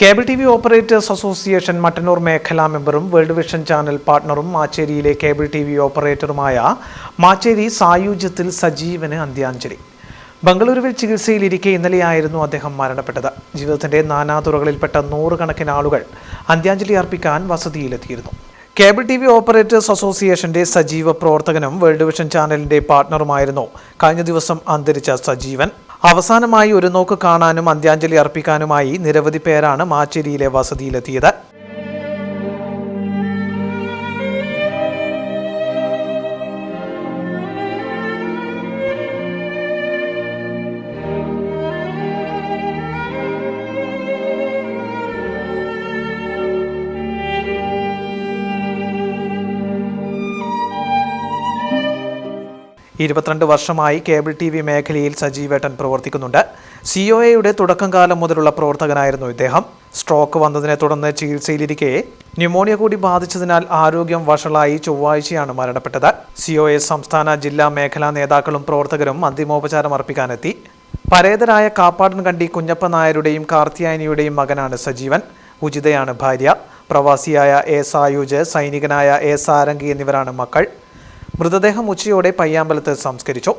Cable T V operators association Mattannur മേഖലാ മെമ്പറും world vision channel പാർട്ണറും മാച്ചേരിയിലെ കേബിൾ ടി വി ഓപ്പറേറ്ററുമായ മാച്ചേരി സായുജ്യത്തിൽ സജീവന് അന്ത്യാഞ്ജലി. ബംഗളൂരുവിൽ ചികിത്സയിലിരിക്കെ ഇന്നലെയായിരുന്നു അദ്ദേഹം മരണപ്പെട്ടത്. ജീവിതത്തിന്റെ നാനാതുറകളിൽപ്പെട്ട നൂറുകണക്കിന് ആളുകൾ അന്ത്യാഞ്ജലി അർപ്പിക്കാൻ വസതിയിലെത്തിയിരുന്നു. കേബിൾ ടി വി ഓപ്പറേറ്റേഴ്സ് അസോസിയേഷന്റെ സജീവ പ്രവർത്തകനും വേൾഡ് വിഷൻ ചാനലിന്റെ പാർട്ണറുമായിരുന്നു കഴിഞ്ഞ ദിവസം അന്തരിച്ച സജീവൻ. അവസാനമായി ഒരു നോക്ക് കാണാനും അന്ത്യാഞ്ജലി അർപ്പിക്കാനുമായി നിരവധി പേരാണ് മാച്ചേരിയിലെ വസതിയിലെത്തിയത്. ഇരുപത്തിരണ്ട് വർഷമായി കേബിൾ ടി വി മേഖലയിൽ സജീവേട്ടൻ പ്രവർത്തിക്കുന്നുണ്ട്. സി ഒ എയുടെ തുടക്കം കാലം മുതലുള്ള പ്രവർത്തകനായിരുന്നു ഇദ്ദേഹം. സ്ട്രോക്ക് വന്നതിനെ തുടർന്ന് ചികിത്സയിലിരിക്കെ ന്യൂമോണിയ കൂടി ബാധിച്ചതിനാൽ ആരോഗ്യം വഷളായി ചൊവ്വാഴ്ചയാണ് മരണപ്പെട്ടത്. സി ഒ എ സംസ്ഥാന ജില്ലാ മേഖലാ നേതാക്കളും പ്രവർത്തകരും അന്തിമോപചാരം അർപ്പിക്കാനെത്തി. പരേതരായ കാപ്പാടൻ കണ്ടി കുഞ്ഞപ്പ നായരുടെയും കാർത്തിയാനിയുടെയും മകനാണ് സജീവൻ. ഉചിതയാണ് ഭാര്യ. പ്രവാസിയായ എ സായുജ് സൈനികനായ എ സാരംഗി എന്നിവരാണ് മക്കൾ. മൃതദേഹം ഉച്ചയോടെ പയ്യാമ്പലത്ത് സംസ്കരിച്ചു